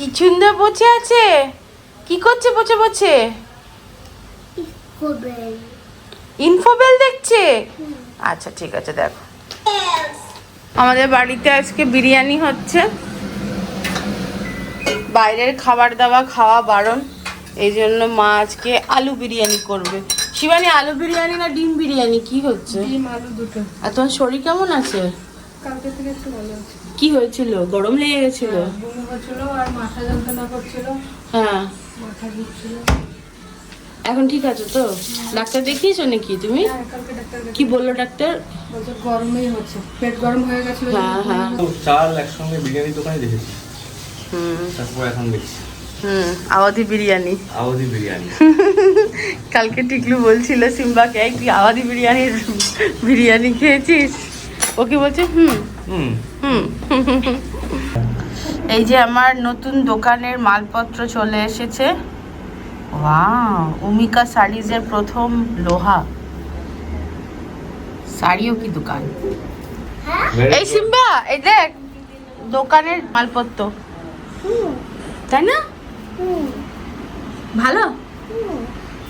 কি সুন্দর বসে আছে? কি করছে বসে বসে? ইনফোবেল দেখছে? আচ্ছা ঠিক আছে দেখো। আমাদের বাড়িতে আজকে বিরিয়ানি হচ্ছে। বাইরের খাবার দাবার খাওয়া বারণ। এই জন্য মা আজকে আলু বিরিয়ানি করবে। শিবানী আলু বিরিয়ানি না ডিম বিরিয়ানি? কি হচ্ছে? ডিম আলু দুটো। আর তোমার শরীর কেমন আছে? কালকে থেকে একটু ভালো আছে। কি হয়েছিল? গরম লেগে গেছিল? আর মাথা যন্ত্রণা করছিল। হ্যাঁ। মাথা এখন ঠিক আছে তো? ডাক্তার দেখিয়েছো নাকি তুমি? হ্যাঁ কালকে ডাক্তার কি বলল ডাক্তার? গরমই হচ্ছে। পেট গরম হয়ে গেছিল হ্যাঁ হ্যাঁ। চাল একসঙ্গে বিরিয়ানি দোকানে দেখেছি। হুম। তারপর এখন দেখছি। হুম বিরিয়ানি। আওয়াজি বিরিয়ানি। কালকে টিকলু বলছিল সিম্বাকে "এই তুই আওয়াজি বিরিয়ানির বিরিয়ানি খেয়েছিস? ওকে বলছে হুম হুম। হুম। এই যে আমার নতুন দোকানের মালপত্র চলে এসেছে। ওয়াও উমিকা শাড়িজের প্রথম লোহা। শাড়িও কি দোকান? এই সিম্বা এই দেখ দোকানের মালপত্র। তাই না? ভালো?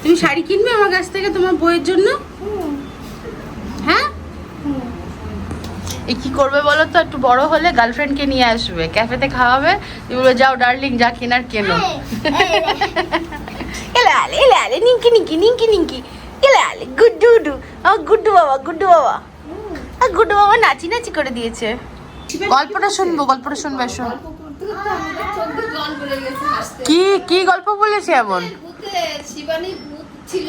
তুমি শাড়ি কিনবে আমার কাছ থেকে তোমার বইয়ের জন্য? হ্যাঁ? এই কি করবে বলো তো? একটু বড় হলে গার্লফ্রেন্ডকে নিয়ে আসবে। ক্যাফেতে খাওয়াবে তুমি বলবে যাও ডার্লিং যা কেনার কেনো। এলে আলে এলে আলে নিঙ্কি নিঙ্কি নিঙ্কি নিঙ্কি এলে আলে গুড্ডু ডু আমার গুড্ডু বাবা গুড্ডু বাবা। আর গুড্ডু বাবা নাচি নাচি করে দিয়েছে। গল্পটা শুনব গল্পটা শুনবে এসো। কি কি গল্প বলেছে এমন? শিবানী ভূত ছিল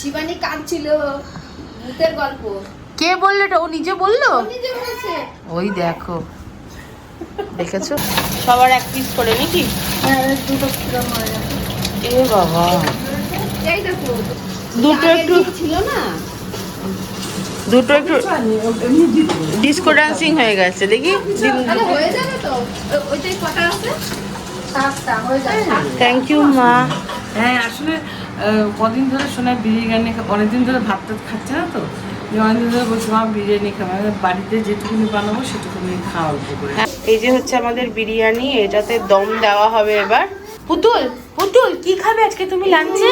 শিবানী কাঁদছিল। ভূতের গল্প। কে বলল এটা ও নিজে বলল? ওই দেখো। দেখেছ? সবার এক পিস করে নাকি হ্যাঁ হয়ে এ বাবা। দুটো একটু ছিল না? দুটো একটু ডিস্কো ডান্সিং হয়ে গেছে দেখি? আরে হয়ে যাবে তো। ও- ওইটাই কটা আছে? সাতটা হয়ে যাবে থ্যাংক ইউ মা। হ্যাঁ আসলে কদিন ধরে শোনা বিরিয়ানি অনেকদিন ধরে ভাত টাত খাচ্ছে না তো? যে অনেকদিন মা বিরিয়ানি খাব। বাড়িতে যেটুকুনি বানাবো সেটুকুনি করে। এই যে হচ্ছে আমাদের বিরিয়ানি এটাতে দম দেওয়া হবে এবার। পুতুল পুতুল কি খাবে আজকে তুমি লাঞ্চে?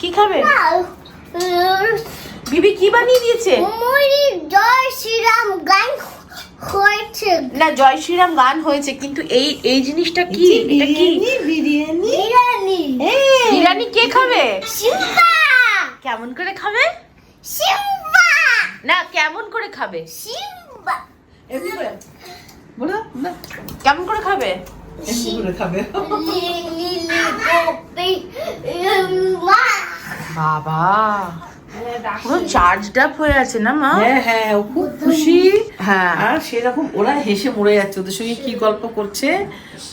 কি খাবে? বিবি কি বানিয়ে দিয়েছে? জয় শ্রীরাম গান হয়েছে না জয় শ্রীরাম গান হয়েছে কিন্তু এই এই জিনিসটা কি? এটা কি? বিরিয়ানি বিরিয়ানি। কে খাবে? সিম্বা কেমন করে খাবে? সিম্বা না কেমন করে খাবে? বলো না। কেমন করে খাবে? খাবে। বাবা পুরো চার্জড আপ হয়ে আছে না মা? হ্যাঁ হ্যাঁ ও খুব খুশি। হ্যাঁ। আর সেরকম ওরা হেসে মরে যাচ্ছে। ওদের সঙ্গে কি গল্প করছে?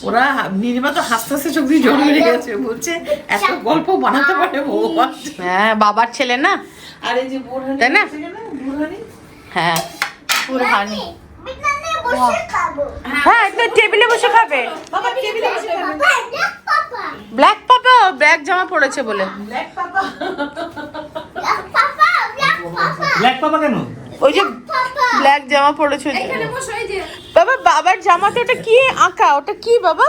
ওরা নীলিমা তো হাসতে হাসতে চোখ দিয়ে জল বেরিয়ে গেছে বলছে এত গল্প বানাতে পারে ভগবান হ্যাঁ বাবার ছেলে না? আর এই যে বোরহানি তাই না? হ্যাঁ। হ্যাঁ তো টেবিলে বসে খাবে। ব্ল্যাক পাপা ব্ল্যাক জামা পড়েছে বলে। ব্ল্যাক পাপা পাপা কেন? ওই যে ব্ল্যাক জামা পড়েছে বাবা বাবার জামাতে ওটা কি আঁকা? ওটা কি বাবা?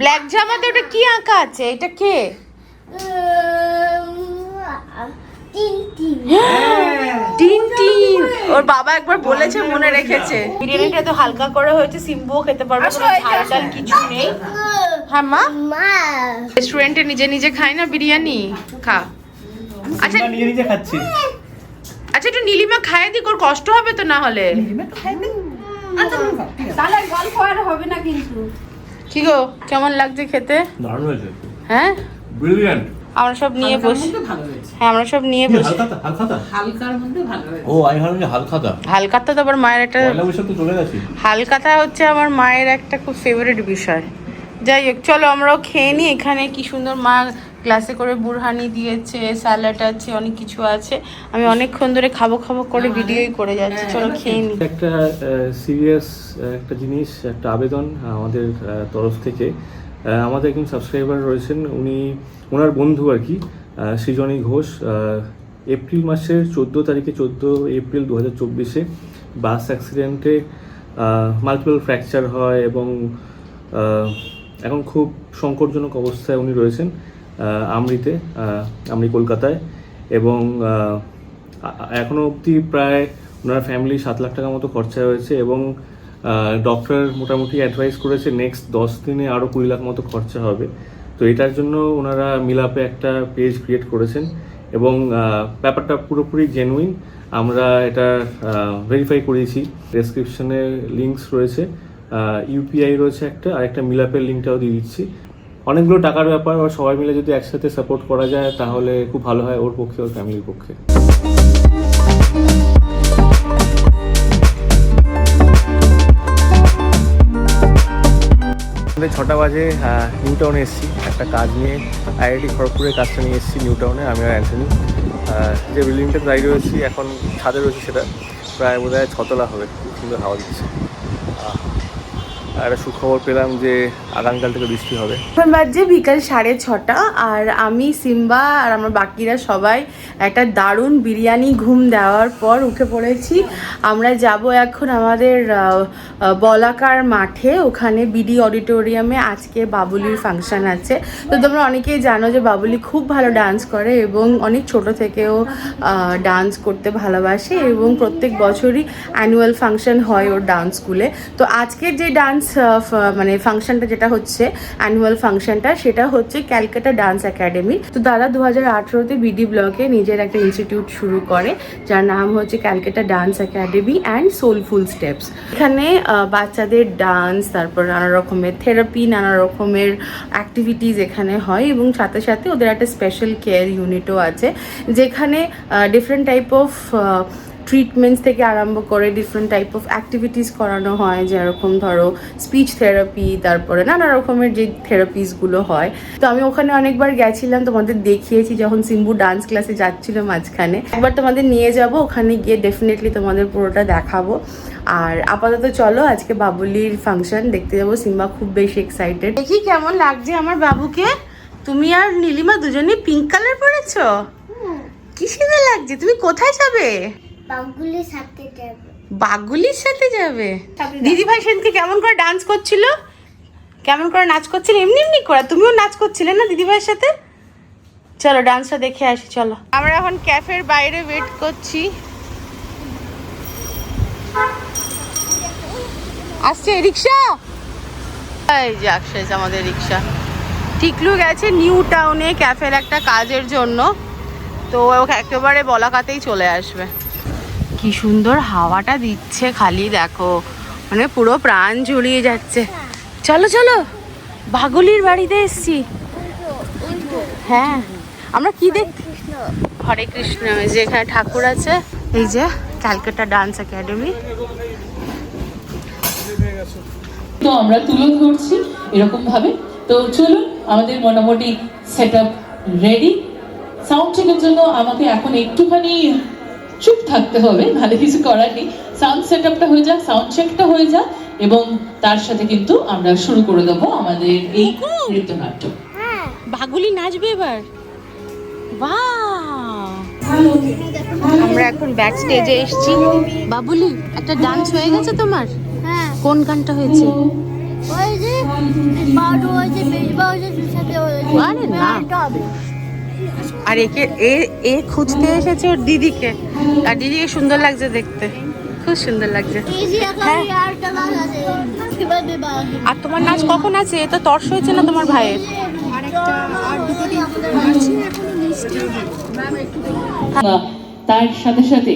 ব্ল্যাক জামাতে ওটা কি আঁকা আছে? এটা কে? তিন তিন টিন টিন ওর বাবা একবার বলেছে মনে রেখেছে। বিরিয়ানিটা তো হালকা করে হয়েছে সিম্বুও খেতে পারবে ঝাল কিছু নেই। হ্যাঁ মা? রেস্টুরেন্টে নিজে নিজে খায় না বিরিয়ানি? খা। আচ্ছা নিজে নিজে খাচ্ছে। আচ্ছা একটু নীলিমা খায় দিক ওর কষ্ট হবে তো না হলে? তাহলে গল্প আর হবে না কিন্তু। কি গো কেমন লাগছে খেতে? দারুণ হয়েছে। হ্যাঁ? ব্রিলিয়ান্ট আমরা সব নিয়ে বসি। হ্যাঁ আমরা সব নিয়ে বসি। হালখাতা হালখাতা হালকার মধ্যে ভালো হয়েছে। ও আমি ভাবলাম যে হালখাতা হালকাতা তো আবার মায়ের একটা হালকাতা হচ্ছে আমার মায়ের একটা খুব ফেভারিট বিষয়। যাই হোক চলো আমরাও খেয়ে নিই। এখানে কি সুন্দর মা গ্লাসে করে বুরহানি দিয়েছে স্যালাড আছে অনেক কিছু আছে। আমি অনেকক্ষণ ধরে খাব খাব করে ভিডিওই করে যাচ্ছি। চলো খেয়ে নিই। একটা সিরিয়াস একটা জিনিস একটা আবেদন আমাদের তরফ থেকে। আমাদের একজন সাবস্ক্রাইবার রয়েছেন, উনি, ওনার বন্ধু আর কি সৃজনী ঘোষ এপ্রিল মাসের চোদ্দ তারিখে, চোদ্দ এপ্রিল দু হাজার চব্বিশে বাস অ্যাক্সিডেন্টে মাল্টিপল ফ্র্যাকচার হয় এবং এখন খুব সংকটজনক অবস্থায় উনি রয়েছেন আমরিতে আমরি কলকাতায় এবং এখনও অবধি প্রায় ওনার ফ্যামিলি সাত লাখ টাকা মতো খরচা হয়েছে এবং ডক্টর মোটামুটি অ্যাডভাইস করেছে নেক্সট দশ দিনে আরও কুড়ি লাখ মতো খরচা হবে। তো এটার জন্য ওনারা মিলাপে একটা পেজ ক্রিয়েট করেছেন এবং ব্যাপারটা পুরোপুরি জেনুইন আমরা এটা ভেরিফাই করিয়েছি। ডেসক্রিপশনে লিঙ্কস রয়েছে। ইউপিআই রয়েছে একটা, আর একটা মিলাপের লিঙ্কটাও দিয়ে দিচ্ছি। অনেকগুলো টাকার ব্যাপার সবাই মিলে যদি একসাথে সাপোর্ট করা যায়, তাহলে খুব ভালো হয় ওর পক্ষে, ওর ফ্যামিলির পক্ষে। আমাদের ছটা বাজে নিউ টাউনে এসেছি। একটা কাজ নিয়ে আইআইটি খড়গপুরের কাজটা নিয়ে এসেছি নিউ টাউনে আমি আর অ্যান্থনি। যে বিল্ডিংটা দাঁড়িয়ে রয়েছি, এখন ছাদে রয়েছি সেটা। প্রায় বোধ হয় ছতলা হবে। খুব সুন্দর হাওয়া দিচ্ছে। একটা সুখবর পেলাম যে আগামীকাল থেকে বৃষ্টি হবে। এখন বাজছে বিকাল সাড়ে ছটা আর আমি, সিম্বা আর আমার বাকিরা সবাই একটা দারুণ বিরিয়ানি ঘুম দেওয়ার পর উঠে পড়েছি। আমরা যাব এখন আমাদের বলাকার মাঠে। ওখানে বিডি অডিটোরিয়ামে আজকে বাবুলির ফাংশন আছে। তো তোমরা অনেকেই জানো যে বাবুলি খুব ভালো ডান্স করে এবং অনেক ছোট থেকেও ডান্স করতে ভালোবাসে এবং প্রত্যেক বছরই অ্যানুয়াল ফাংশন হয় ওর ডান্স স্কুলে। তো আজকের যে ডান্স মানে ফাংশনটা যেটা হচ্ছে অ্যানুয়াল ফাংশনটা, সেটা হচ্ছে ক্যালকাটা ডান্স একাডেমি। তো দাদা দু হাজার আঠেরোতে বিডি ব্লকে নিজের একটা ইনস্টিটিউট শুরু করে, যার নাম হচ্ছে Calcutta dance academy and soulful steps এখানে বাচ্চাদের ডান্স তারপর নানা রকমের থেরাপি নানা রকমের অ্যাক্টিভিটিস এখানে হয় এবং সাথে সাথে ওদের একটা স্পেশাল কেয়ার ইউনিটও আছে, যেখানে ডিফারেন্ট টাইপ অফ ট্রিটমেন্টস থেকে আরম্ভ করে ডিফারেন্ট টাইপ অফ অ্যাক্টিভিটিস করানো হয় যেরকম ধরো স্পিচ থেরাপি তারপরে নানা রকমের যে থেরাপিসগুলো হয়। তো আমি ওখানে অনেকবার গেছিলাম তোমাদের দেখিয়েছি যখন সিম্বু ডান্স ক্লাসে যাচ্ছিল মাঝখানে। একবার তোমাদের নিয়ে যাব ওখানে গিয়ে ডেফিনেটলি তোমাদের পুরোটা দেখাবো। আর আপাতত চলো আজকে বাবুলির ফাংশন দেখতে যাব সিম্বা খুব বেশি এক্সাইটেড দেখি কেমন লাগছে আমার বাবুকে। তুমি আর নীলিমা দুজনেই পিঙ্ক কালার পরেছ? কি সুন্দর লাগছে? তুমি কোথায় যাবে? বাবুগুলির সাথে যাবে। বাগুলির সাথে যাবে? দিদি ভাই সেদিনকে কেমন করে ডান্স করছিল? কেমন করে নাচ করছিল? এমনি এমনি করে। তুমিও নাচ করছিলে না দিদি ভাইয়ের সাথে? চলো ডান্সটা দেখে আসি চলো। আমরা এখন ক্যাফের বাইরে ওয়েট করছি। আসছে রিক্সা? এই যে আসছে আমাদের রিক্সা। টিকলু গেছে নিউ টাউনে ক্যাফের একটা কাজের জন্য। তো একেবারে বলাকাতেই চলে আসবে। কি সুন্দর হাওয়াটা দিচ্ছে খালি, দেখো। মানে পুরো প্রাণ জুড়িয়ে যাচ্ছে। চলো চলো। বাগুলির বাড়িতে এসছি। হ্যাঁ। আমরা কি দেখ হরে কৃষ্ণ, এই যে এখানে ঠাকুর আছে। এই যে ক্যালকাটা ডান্স একাডেমি। তো আমরা তুলে ধরছি এরকম ভাবে তো চলুন, আমাদের মোটামুটি সেট রেডি সাউন্ড চেকের জন্য আমাকে এখন একটুখানি চুপ থাকতে হবে ভালো কিছু করার নেই। সাউন্ড সেট আপটা হয়ে যাক সাউন্ড চেকটা হয়ে যাক এবং তার সাথে কিন্তু আমরা শুরু করে দেবো আমাদের এই নৃত্যনাট্য। বাগুলি নাচবে এবার। আমরা এখন ব্যাক স্টেজে এসেছি। বাবুলি একটা ডান্স হয়ে গেছে তোমার? হ্যাঁ। কোন গানটা হয়েছে? ওই যে বেশ সাথে ওই যে আরে না। আর একে এ এ খুঁজতে এসেছে ওর দিদিকে। আর দিদিকে সুন্দর লাগছে দেখতে। খুব সুন্দর লাগছে। এই যে এখানে আরেকটা গান আছে। এবার বিবাহ আর তোমার নাচ কখন আছে? এ তো তর্স হয়েছে না তোমার ভাইয়ের? তার সাথে সাথে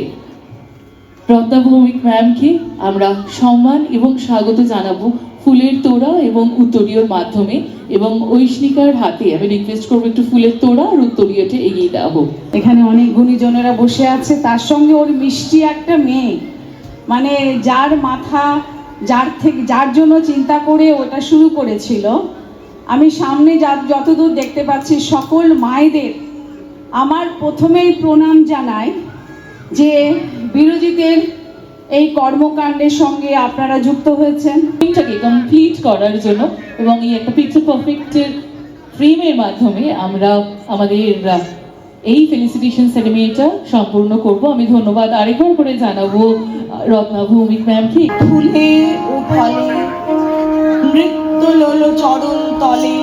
প্রদ্যা ভৌমিক ম্যামকে আমরা সম্মান এবং স্বাগত জানাব ফুলের তোড়া এবং উত্তরীয়র মাধ্যমে এবং ঐশনিকার হাতে, আমি রিকোয়েস্ট করব একটু ফুলের তোড়া আর উত্তরীয়টা এগিয়ে দেওয়া হোক। এখানে অনেক গুণীজনেরা বসে আছে, তার সঙ্গে ওর মিষ্টি একটা মেয়ে। মানে যার মাথা, যার থেকে, যার জন্য চিন্তা করে ওটা শুরু করেছিল। আমি সামনে যা, যতদূর দেখতে পাচ্ছি, সকল মায়েদের আমার প্রথমেই প্রণাম জানাই যে বিরোজিতের এই কর্মকাণ্ডের সঙ্গে আপনারা যুক্ত হয়েছেন। ফিল্মটাকে কমপ্লিট করার জন্য এবং এই একটা পিকচার পারফেক্টের ফ্রেমের মাধ্যমে আমরা আমাদের এই ফেলিসিটেশন সেরেমনিটা সম্পূর্ণ করব। আমি ধন্যবাদ আরেকবার করে জানাব রত্না ভৌমিক ম্যামকে ফুলে ও ফলে নৃত্য লোল চরণ তলে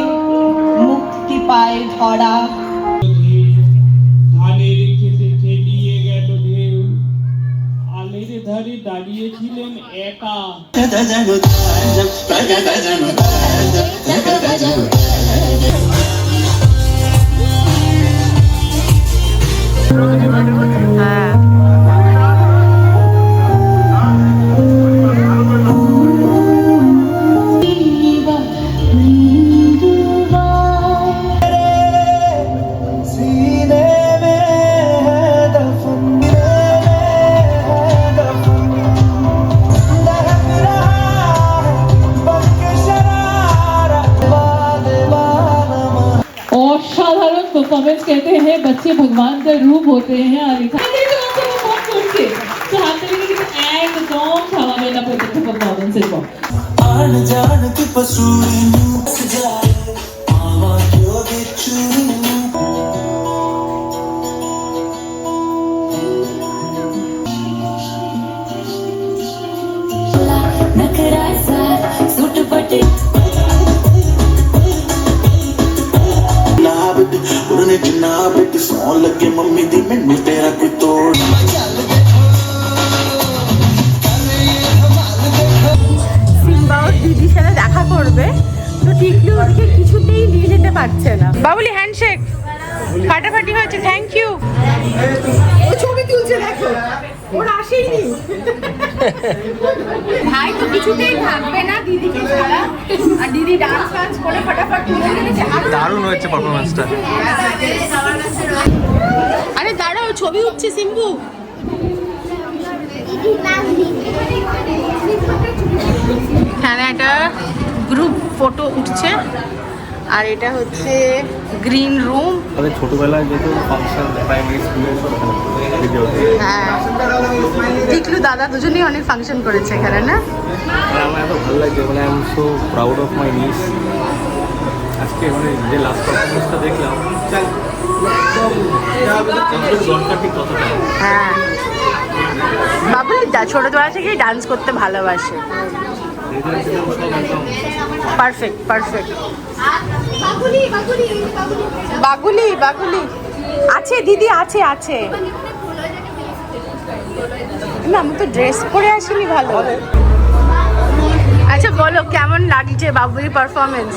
মুক্তি পায় ধরা। ধারে দাঁড়িয়েছিলেন একা হ্যাঁ ਉਹਨੇ ਜਿੰਨਾ ਬਿੱਟ ਸੌਣ ਲੱਗੇ ਮੰਮੀ ਦੀ ਮੈਨੂੰ ਤੇਰਾ ਕੋਈ ਤੋੜ সিম্বা ওর দিদির সাথে দেখা করবে তো টিকলু ওদিকে কিছুতেই নিয়ে যেতে পারছে না বাবুলি হ্যান্ডশেক ফাটাফাটি হয়েছে থ্যাংক ইউ ও ছবি তুলছে দেখো ওর আসেইনি ভাই তো কিছুতেই থাকবে না দিদিকে ছাড়া। আর দিদি ডান্স ফান্স করে ফাটাফাট তুলে নিয়েছে দারুণ হয়েছে পারফরমেন্সটা আরে দাঁড়াও ছবি উঠছে সিম্বু। এখানে একটা গ্রুপ ফটো উঠছে। আর এটা হচ্ছে গ্রিন রুম। আমাদের ছোটবেলায় যেহেতু ফাংশন প্রাইমারি হ্যাঁ। টিকলু দাদা দুজনেই অনেক ফাংশন করেছে এখানে না? আমার এত ভালো লাগছে মানে I am so proud of my niece আজকে মানে যে লাস্ট পারফরমেন্সটা দেখলাম হ্যাঁ। বাবুলি ছোটবেলা থেকেই ডান্স করতে ভালোবাসে। পারফেক্ট পারফেক্ট বাগুলি বাগুলি। আছে, দিদি, আছে আছে। না, আমি তো ড্রেস পরে আসিনি ভালো। আচ্ছা বলো, কেমন লাগছে বাবুলি পারফরমেন্স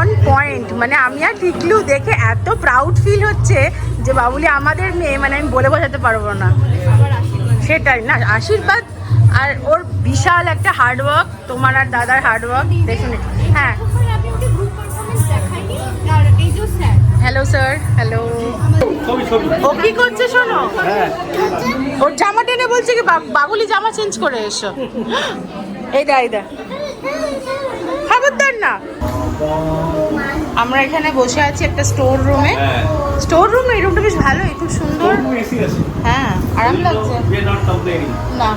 অন পয়েন্ট মানে আমি আর টিকলু দেখে এত প্রাউড ফিল হচ্ছে যে বাবুলি আমাদের মেয়ে মানে আমি বলে বোঝাতে পারব না। সেটাই না আশীর্বাদ আর ওর বিশাল একটা হার্ডওয়ার্ক তোমার আর দাদার হার্ডওয়ার্ক দেখুন হ্যাঁ। হ্যালো স্যার হ্যালো ও কি করছে শোনো? ওর জামা টেনে বলছে কি বা- বাগুলি জামা চেঞ্জ করে এসো। এই দা এই দা খবরদার না। আমরা এখানে বসে আছি একটা স্টোর রুমে স্টোর রুম এই রুমটা বেশ ভালোই খুব সুন্দর। হ্যাঁ আরাম লাগছে। না।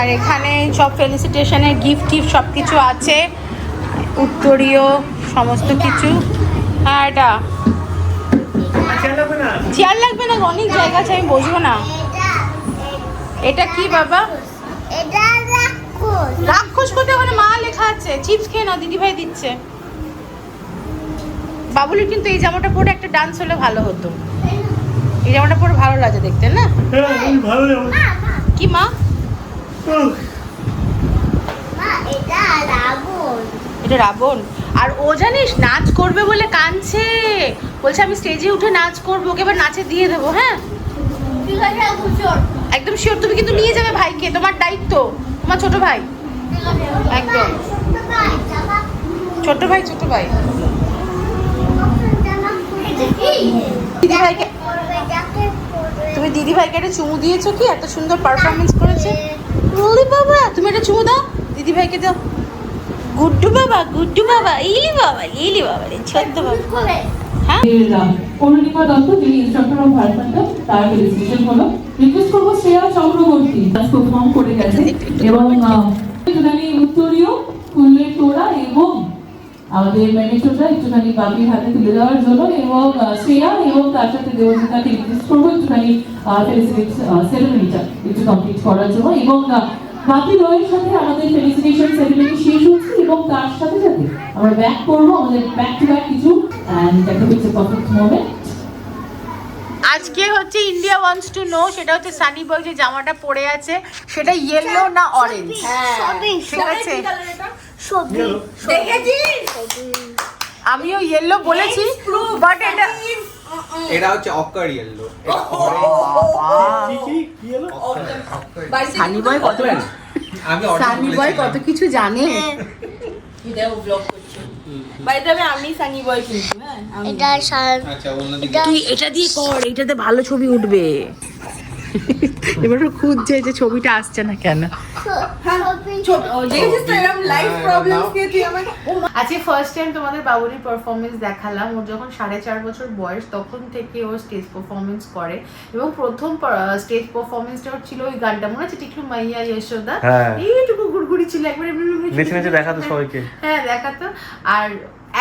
আর এখানে সব ফেলিসিটেশনের গিফট টিফট সব কিছু আছে। উত্তরীয় সমস্ত কিছু। হ্যাঁ এটা। চেয়ার লাগবে না? অনেক জায়গা আছে আমি বসবো না। এটা কি বাবা? এটা রাক্ষস। রাক্ষস কোথায় ওখানে মা লেখা আছে। চিপস খেয়ে নাও দিদি ভাই দিচ্ছে। বাবুলির কিন্তু এই জামাটা পরে একটা ডান্স হলে ভালো হতো। এই জামাটা পরে ভালো লাগে দেখতে না? কি মা? মা এটা রাবণ। এটা রাবণ? আর ও জানিস নাচ করবে বলে কাঁদছে। বলছে আমি স্টেজে উঠে নাচ করব ওকে এবার নাচে দিয়ে দেবো হ্যাঁ? একদম শিওর তুমি কিন্তু নিয়ে যাবে ভাইকে তোমার দায়িত্ব তোমার ছোট ভাই। একদম। ছোট ভাই ছোট ভাই। তুমি দিদি ভাইকে একটা চুমু দিয়েছ কি? এত সুন্দর পারফরমেন্স করেছে। ওরে বাবা তুমি একটা চুমু দাও। দিদি ভাইকে দাও। গুড্ডু বাবা গুড্ডু বাবা ইলি বাবা ইলি বাবা রে ছোট্ট বাবা। হ্যাঁ? অনুলিপা দত্ত যিনি ইনস্ট্রাক্টর অফ ভারতনাট্যম তার ফেলিসিটেশন হলো রিকোয়েস্ট করব শ্রেয়া চক্রবর্তী পারফর্ম করে গেছে এবং উত্তরীয় ফুলের তোড়া এবং আমাদের মেমেন্টোটা একটুখানি বাপির হাতে তুলে দেওয়ার জন্য এবং শ্রেয়া এবং তার সাথে দেবজিতাকে রিকোয়েস্ট করব একটুখানি ফেলিসিটেট সেরেমনিটা একটু কমপ্লিট করার জন্য এবং বাকি রয়ের সাথে আমাদের ফেলিসিটেশন সেরেমনি শেষ হচ্ছে এবং তার সাথে সাথে আমরা ব্যাক করব আমাদের ব্যাক টু ব্যাক কিছু অ্যান্ড দেখা হচ্ছে পারফেক্ট মোমেন্ট আজকে হচ্ছে ইন্ডিয়া ওয়ান্স টু নো সেটা হচ্ছে সানি বয় যে জামাটা পরে আছে সেটা ইয়েলো না অরেঞ্জ হ্যাঁ। ঠিক আছে? আমিও ইয়েলো বলেছি বাট এটা এটা হচ্ছে অকার ইয়েলো সানি বয় কত সানি বয় কত কিছু জানে। এটা সা- আচ্ছা তুই এটা দিয়ে কর এটাতে ভালো ছবি উঠবে। এবার ও খুঁজছে যে ছবিটা আসছে না কেন। আজকে ফার্স্ট টাইম তোমাদের বাবুরির পারফরমেন্স দেখালাম। ওর যখন সাড়ে চার বছর বয়স তখন থেকে ও স্টেজ পারফরমেন্স করে। এবং প্রথম স্টেজ পারফরমেন্সটা ওর ছিল ওই গানটা। মনে আছে টিকলু মাইয়া যশোদা? হ্যাঁ। এইটুকু গুড়গুড়ি ছিল একবার এমনি দেখাতো সবাইকে। হ্যাঁ দেখাতো। আর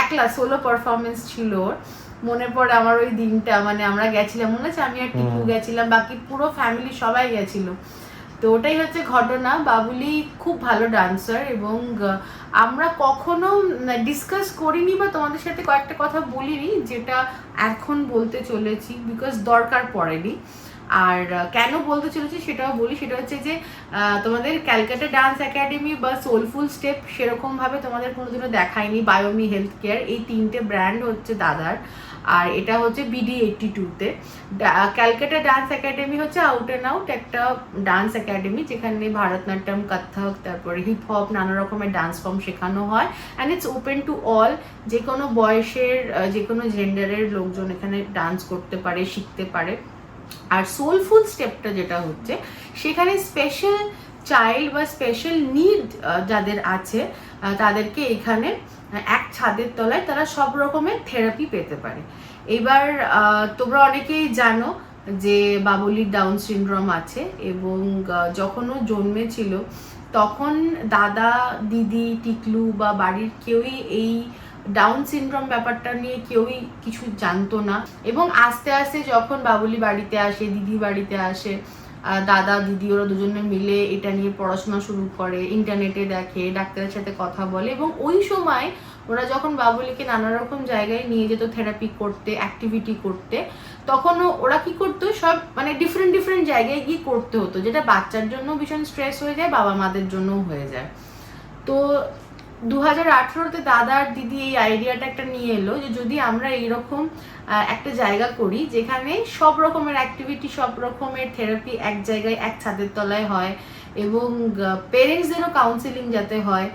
একলা সোলো পারফরমেন্স ছিল ওর। মনে পড়ে আমার ওই দিনটা মানে আমরা গেছিলাম মনে আছে? আমি আর টিকু গেছিলাম বাকি পুরো ফ্যামিলি সবাই গেছিল। তো ওটাই হচ্ছে ঘটনা বাবুলি খুব ভালো ডান্সার এবং আমরা কখনো ডিসকাস করিনি বা তোমাদের সাথে কয়েকটা কথা বলিনি যেটা এখন বলতে চলেছি বিকজ দরকার পড়েনি। আর কেন বলতে চলেছি সেটাও বলি সেটা হচ্ছে যে তোমাদের ক্যালকাটা ডান্স একাডেমি বা সোলফুল স্টেপ সেরকম ভাবে তোমাদের কোনোদিনও দেখায়নি বায়োমি হেলথ কেয়ার এই তিনটে ব্র্যান্ড হচ্ছে দাদার। আর এটা হচ্ছে বিডি এইটটি টুতে ক্যালকাটা ডান্স একাডেমি হচ্ছে আউট অ্যান্ড আউট একটা ডান্স একাডেমি যেখানে ভারতনাট্যম কথক তারপরে হিপ হপ নানা রকমের ডান্স ফর্ম শেখানো হয়। And it's open to all যে কোনো বয়সের যে কোনো জেন্ডারের লোকজন এখানে ডান্স করতে পারে, শিখতে পারে। আর সোলফুল স্টেপটা যেটা হচ্ছে, সেখানে স্পেশাল চাইল্ড বা স্পেশাল নিড যাদের আছে তাদেরকে এখানে এক ছাদের তলায় তারা সব রকমের থেরাপি পেতে পারে। এবার তোমরা অনেকেই জানো যে বাবুলির ডাউন সিনড্রোম আছে এবং আহ, যখন ও জন্মেছিল তখন দাদা দিদি টিকলু বা বাড়ির কেউই এই ডাউন সিনড্রোম ব্যাপারটা নিয়ে কেউই কিছু জানতো না। এবং আস্তে আস্তে যখন বাবুলি বাড়িতে আসে দিদি বাড়িতে আসে দাদা, দিদি ওরা দুজনে মিলে এটা নিয়ে পড়াশোনা শুরু করে ইন্টারনেটে দেখে, ডাক্তারের সাথে কথা বলে এবং ওই সময় ওরা যখন বাবুলিকে নানা রকম জায়গায় নিয়ে যেত থেরাপি করতে অ্যাক্টিভিটি করতে তখন ওরা কি করতো, সব মানে ডিফারেন্ট ডিফারেন্ট জায়গায় গিয়ে করতে হতো। যেটা বাচ্চার জন্য ভীষণ স্ট্রেস হয়ে যায় বাবা মাদের জন্যও হয়ে যায়। তো দু হাজার আঠেরোতে দাদা আর দিদি এই আইডিয়াটা একটা নিয়ে এলো যে যদি আমরা এইরকম একটা জায়গা করি যেখানে সব রকমের অ্যাক্টিভিটি সব রকমের থেরাপি এক জায়গায়, এক ছাদের তলায় হয় এবং পেরেন্টসদেরও কাউন্সিলিং যাতে হয়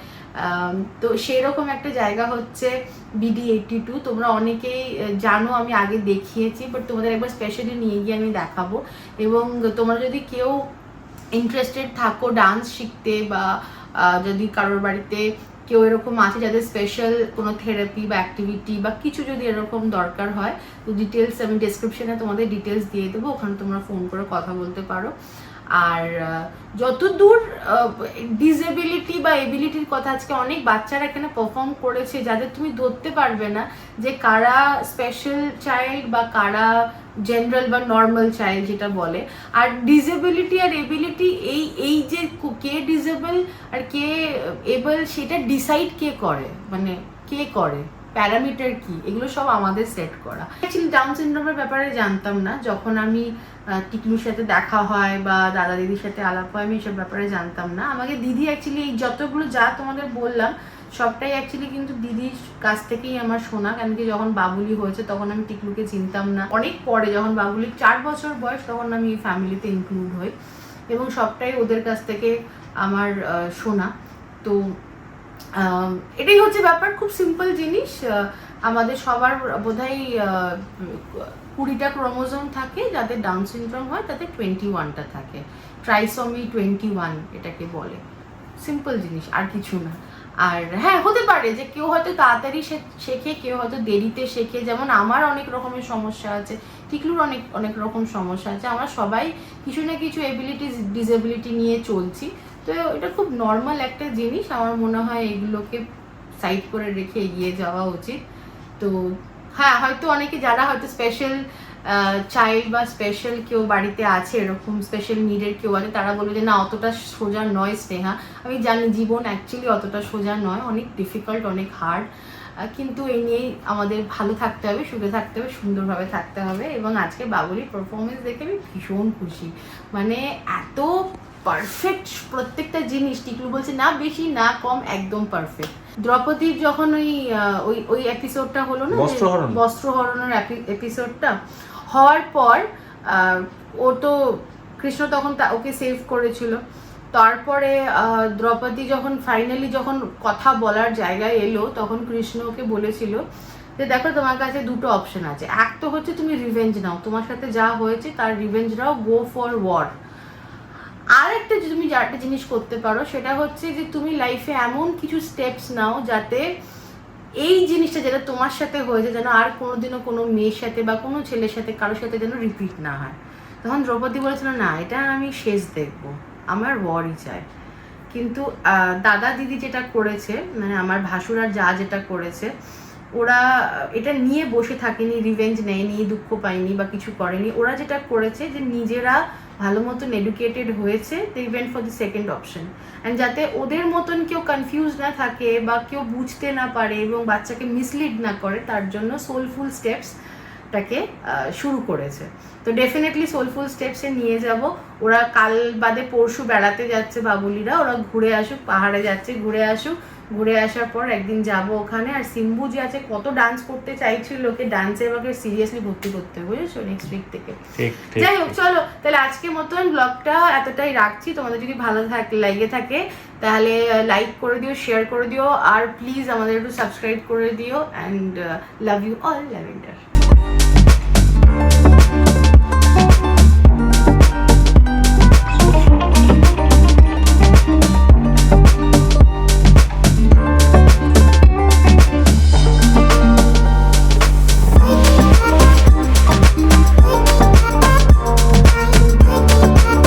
তো সেরকম একটা জায়গা হচ্ছে বিডি এইটি টু তোমরা অনেকেই জানো, আমি আগে দেখিয়েছি বাট তোমাদের একবার স্পেশালি নিয়ে গিয়ে আমি দেখাবো। এবং তোমরা যদি কেউ ইন্টারেস্টেড থাকো ডান্স শিখতে বা যদি কারোর বাড়িতে কেউ এরকম আছে যাদের স্পেশাল কোনো থেরাপি বা অ্যাক্টিভিটি বা কিছু যদি এরকম দরকার হয়, তো ডিটেলস আমি ডেসক্রিপশনে তোমাদের ডিটেলস দিয়ে দেবো, ওখানে তোমরা ফোন করে কথা বলতে পারো। আর যতদূর ডিসেবিলিটি বা এবিলিটির কথা আজকে অনেক বাচ্চারা এখানে পারফর্ম করেছে, যাদের তুমি ধরতে পারবে না যে কারা স্পেশাল চাইল্ড বা কারা জেনারেল বা নর্মাল চাইল্ড যেটা বলে, আর ডিসেবিলিটি আর এবিলিটি এই এই যে কে ডিসেবল আর কে এবল সেটা ডিসাইড কে করে মানে কে করে প্যারামিটার কি, এগুলো সব আমাদের সেট করা। অ্যাকচুয়ালি ডাউন সিনড্রোমের ব্যাপারে জানতাম না, যখন আমি টিকলুর সাথে দেখা হয় বা দাদা দিদির সাথে আলাপ হয়, আমি এসব ব্যাপারে জানতাম না। আমাকে দিদি অ্যাকচুয়ালি এই যতগুলো যা তোমাদের বললাম সবটাই অ্যাকচুয়ালি কিন্তু দিদির কাছ থেকেই আমার শোনা কেন কি যখন বাবুলি হয়েছে তখন আমি টিকলুকে চিনতাম না। অনেক পরে যখন বাবুলির চার বছর বয়স তখন আমি এই ফ্যামিলিতে ইনক্লুড হই। এবং সবটাই ওদের কাছ থেকে আমার শোনা তো এটাই হচ্ছে ব্যাপার। খুব সিম্পল জিনিস। আমাদের সবার বোধহয় কুড়িটা ক্রোমোজোম থাকে যাদের ডাউন সিনড্রোম হয় তাতে টোয়েন্টি ওয়ানটা থাকে। ট্রাইসমি টোয়েন্টি ওয়ান এটাকে বলে। সিম্পল জিনিস, আর কিছু না। আর হ্যাঁ হতে পারে যে কেউ হয়তো তাড়াতাড়ি শেখে, কেউ হয়তো দেরিতে শেখে। যেমন আমার অনেক রকমের সমস্যা আছে, টিকলুর অনেক অনেক রকম সমস্যা আছে। আমরা সবাই কিছু না কিছু এবিলিটি ডিসেবিলিটি নিয়ে চলছি। তো এটা খুব নর্মাল একটা জিনিস। আমার মনে হয় এগুলোকে সাইড করে রেখে এগিয়ে যাওয়া উচিত। তো হ্যাঁ হয়তো অনেকে, যারা হয়তো স্পেশাল চাইল্ড বা স্পেশাল কেউ বাড়িতে আছে এরকম স্পেশাল নিডের কেউ আছে তারা বলবে যে না অতটা সোজা নয় স্নেহা। আমি জানি জীবন অ্যাকচুয়ালি অতটা সোজা নয় অনেক ডিফিকাল্ট অনেক হার্ড কিন্তু এই নিয়েই আমাদের ভালো থাকতে হবে সুখে থাকতে হবে সুন্দরভাবে থাকতে হবে এবং আজকে বাবুলির পারফরমেন্স দেখে আমি ভীষণ খুশি। মানে এত পারফেক্ট প্রত্যেকটা জিনিস টিকলু বলছে না বেশি না কম একদম পারফেক্ট দ্রৌপদীর যখন ওই ওই ওই এপিসোডটা হলো না বস্ত্রহরণ। বস্ত্রহরণের এপিসোডটা হওয়ার পর ও তো কৃষ্ণ তখন ওকে সেভ করেছিল। তারপরে দ্রৌপদী যখন ফাইনালি যখন কথা বলার জায়গায় এলো, তখন কৃষ্ণ ওকে বলেছিল যে, দেখো, তোমার কাছে দুটো অপশন আছে। এক তো হচ্ছে তুমি রিভেঞ্জ নাও। তোমার সাথে যা হয়েছে, তার revenge now go for war আর একটা যে, তুমি যারটা জিনিস করতে পারো, সেটা হচ্ছে যে, তুমি লাইফে এমন কিছু স্টেপস নাও যাতে এই জিনিসটা যেটা তোমার সাথে হয়েছে যেন আর কোনোদিনও কোনো মেয়ের সাথে বা কোনো ছেলের সাথে কারোর সাথে যেন রিপিট না হয়। তখন দ্রৌপদী বলেছিল, না, এটা আমি শেষ দেখব। আমার ওয়ারই চাই। কিন্তু দাদা দিদি যেটা করেছে মানে আমার ভাসুর আর যা যেটা করেছে, ওরা, এটা নিয়ে বসে থাকেনি রিভেঞ্জ নেয়নি, দুঃখ পায়নি বা কিছু করেনি। ওরা যেটা করেছে যে নিজেরা ভালো মতন এডুকেটেড হয়েছে they event for the second option and যাতে ওদের মতন কেউ কনফিউজ না থাকে বা কেউ বুঝতে না পারে এবং বাচ্চাকে মিসলিড না করে, তার জন্য সোলফুল স্টেপস টাকে শুরু করেছে। তো ডেফিনেটলি সোলফুল স্টেপসে নিয়ে যাব। ওরা কাল বাদে পরশু বেড়াতে যাচ্ছে বাবুলিরা। ওরা ঘুরে আসুক পাহাড়ে যাচ্ছে ঘুরে আসুক। ঘুরে আসার পর একদিন যাব ওখানে। আর সিম্বু যে আছে কত ডান্স করতে চাইছিল ওকে ডান্সে ওকে সিরিয়াসলি ভর্তি করতে হবে বুঝেছ? নেক্সট উইক থেকে। ঠিক ঠিক যাই হোক চলো। তাহলে আজকে মতন ব্লগটা এতটাই রাখছি। তোমাদের যদি ভালো থাকে লাগে থাকে তাহলে লাইক করে দিও শেয়ার করে দিও। আর প্লিজ আমাদের একটু সাবস্ক্রাইব করে দিও। And love you all lavender Thank you.